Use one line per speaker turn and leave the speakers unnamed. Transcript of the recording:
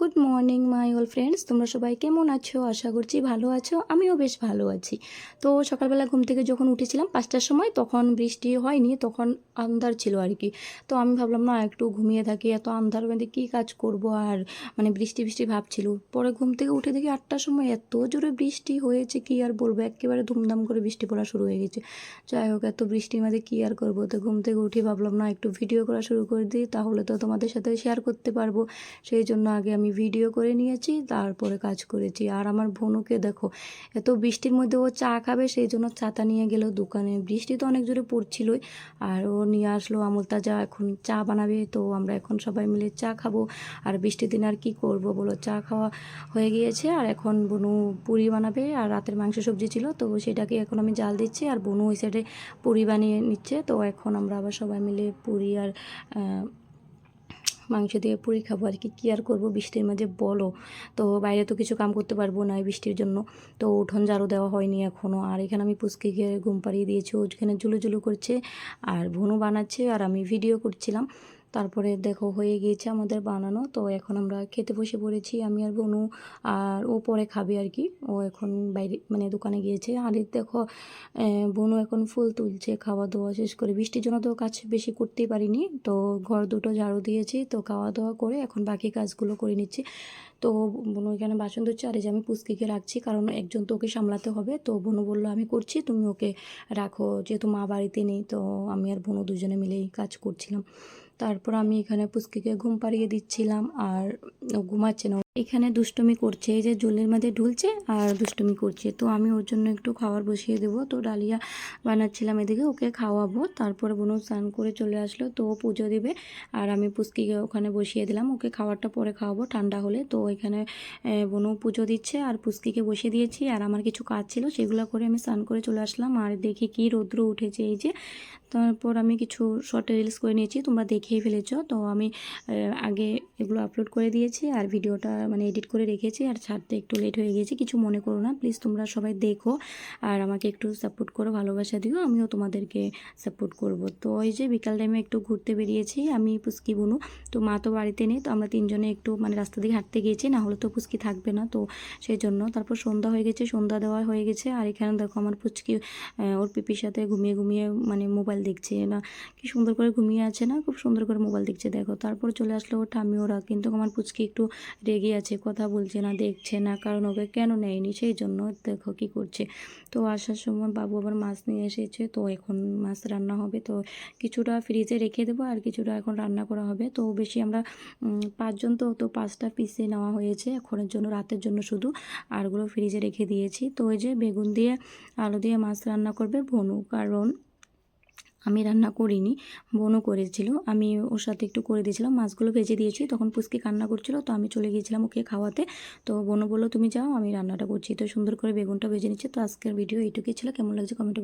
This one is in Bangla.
Good morning my all friends তোমরা সবাই কেমন আছো? আশা করছি ভালো আছো। আমিও বেশ ভালো আছি। তো সকালবেলা ঘুম থেকে যখন উঠেছিলাম পাঁচটার সময়, তখন বৃষ্টি হয়নি, তখন আন্ধার ছিল আর কি তো আমি ভাবলাম, না, একটু ঘুমিয়ে থাকি। এত আন্ধার মধ্যে কী কাজ করব আর মানে বৃষ্টি বৃষ্টি ভাবছিল পরে ঘুম থেকে উঠে দেখি আটটার সময় এত জোরে বৃষ্টি হয়েছে, কি আর বলব? একেবারে ধুমধাম করে বৃষ্টি পড়া শুরু হয়ে গেছে। যাই হোক, এত বৃষ্টির মধ্যে কী আর করব? তো ঘুম থেকে উঠে ভাবলাম, না, একটু ভিডিও করা শুরু করে দিই, তাহলে তো তোমাদের সাথে শেয়ার করতে পারব। সেই জন্য আগে আমি ভিডিও করে নিয়েছি, তারপরে কাজ করেছি। আর আমার বোনকে দেখো, এত বৃষ্টির মধ্যে ও চা খাবে, সেই জন্য ছাতা নিয়ে গেল দোকানে। বৃষ্টি তো অনেক জোরে পড়ছিলই, আর ও নিয়ে আসলো আমুল তাজা এখন চা বানাবে। তো আমরা এখন সবাই মিলে চা খাব। আর বৃষ্টির দিন আর কি করব বলো? চা খাওয়া হয়ে গিয়েছে, আর এখন বনু পুরি বানাবে। আর রাতের মাংস সবজি ছিল, তো সেটাকে এখন আমি জাল দিচ্ছি, আর বনু ওই সাইডে পুরি বানিয়ে নিচ্ছে। তো এখন আমরা আবার সবাই মিলে পুরি আর মাংস দিয়ে পুরি খাব আর কি। কী আর করব? বৃষ্টির মাঝে বলো। তো বাইরে তো কিছু কাম করতে পারব না বৃষ্টির জন্য। তো উঠোন ঝাড়ু দেওয়া হয়নি এখনও আর এখানে আমি পুচকে গিয়ে ঘুম পাড়িয়ে দিয়েছি। ওখানে ঝুলো ঝুলু ঝুলু করছে আর ভুনু বানাচ্ছে আর আমি ভিডিও করছিলাম। তারপরে দেখো হয়ে গিয়েছে আমাদের বানানো। তো এখন আমরা খেতে বসে পড়েছি, আমি আর বনু। আর ও পরে খাবে আর কি। ও এখন বাইরে মানে দোকানে গিয়েছে। আর দেখো বনু এখন ফুল তুলছে খাওয়া দাওয়া শেষ করে। বৃষ্টির জন্য তো কাজ বেশি করতেই পারিনি। তো ঘর দুটো ঝাড়ু দিয়েছি, তো খাওয়া দাওয়া করে এখন বাকি কাজগুলো করে নিচ্ছি। তো বোনু এখানে বাসন ধুচ্ছে, আর এই যে আমি পুস্কিকে রাখছি, কারণ একজন তো ওকে সামলাতে হবে। তো বোনু বলল, আমি করছি, তুমি ওকে রাখো, যেহেতু মা বাড়িতে নেই। তো আমি আর বোনু দুজনে মিলেই কাজ করছিলাম। তারপর আমি এখানে পুচকিকে ঘুম পাড়িয়ে দিচ্ছিলাম আর ঘুমাচ্ছে না এখানে দুষ্টুমি করছে এই যে জলের মধ্যে ঢুলছে আর দুষ্টুমি করছে। তো আমি ওর জন্য একটু খাবার বসিয়ে দেবো। তো ডালিয়া বানাচ্ছিলাম এদিকে ওকে খাওয়াবো। তারপরে বোনু স্নান করে চলে আসলো তো ও পুজো দেবে। আর আমি পুস্কিকে ওখানে বসিয়ে দিলাম ওকে খাবারটা পরে খাওয়াবো ঠান্ডা হলে। তো এখানে আহ, বোনু পুজো দিচ্ছে আর পুস্কিকে বসিয়ে দিয়েছি। আর আমার কিছু কাজ ছিল সেগুলো করে আমি স্নান করে চলে আসলাম। আর দেখি কি রৌদ্র উঠেছে এই যে। তারপর আমি কিছু শর্ট রিলস করে নিয়েছি তোমরা দেখেই ফেলেছ। তো আমি আগে এগুলো আপলোড করে দিয়েছি আর ভিডিওটা মানে এডিট করে রেখেছি আর ছাড়তে একটু লেট হয়ে গেছে, কিছু মনে করো না প্লিজ তোমরা সবাই দেখো আর আমাকে একটু সাপোর্ট করো, ভালোবাসা দিও, আমিও তোমাদেরকে সাপোর্ট করব। তো ওই যে বিকাল টাইমে একটু ঘুরতে বেরিয়েছি, আমি পুস্কি বুনু, তো মা তো বাড়িতে নেই, তো আমরা তিনজনে একটু মানে রাস্তা দিয়ে হাঁটতে গিয়েছি, না হলে তো পুচকি থাকবে না, তো সেই জন্য তারপর সন্ধ্যা হয়ে গেছে, সন্ধ্যা দেওয়া হয়ে গেছে, আর এখানে দেখো আমার পুচকি ওর পিপির সাথে ঘুমিয়ে ঘুমিয়ে মানে মোবাইল দেখছে, না কি সুন্দর করে ঘুমিয়ে আছে না, খুব সুন্দর করে মোবাইল দেখছে, দেখো। তারপর চলে আসলো ওর ঠামি ওরা কিন্তু আমার পুচকি একটু রেগে আছে, কথা বলছে না, দেখছে না, কারণ ওকে কেন নেয়নি? সেই জন্য দেখো কি করছে। তো আসার সময় বাবু আবার মাছ নিয়ে এসেছে, তো এখন মাছ রান্না হবে, তো কিছুটা ফ্রিজে রেখে দেবো আর কিছুটা এখন রান্না করা হবে। তো বেশি আমরা পাঁচজন তো তো পাঁচটা পিসে নেওয়া হয়েছে, এখনের জন্য, রাতের জন্য শুধু আরগুলো ফ্রিজে রেখে দিয়েছি। তো ওই যে বেগুন দিয়ে আলু দিয়ে মাছ রান্না করবে ভনু কারণ আমি রান্না করিনি, বোনও করেছিল। আমি ওর সাথে একটু করে দিয়েছিলাম, মাছগুলো ভেজে দিয়েছি। তখন পুচকি কান্না করছিল, তো আমি চলে গিয়েছিলাম ওকে খাওয়াতে। তো বোনও বলল, তুমি যাও, আমি রান্নাটা করছি। তো সুন্দর করে বেগুনটা ভেজে নিচ্ছি। তো আজকের ভিডিও এইটুকুই ছিল। কেমন লাগছে কমেন্টে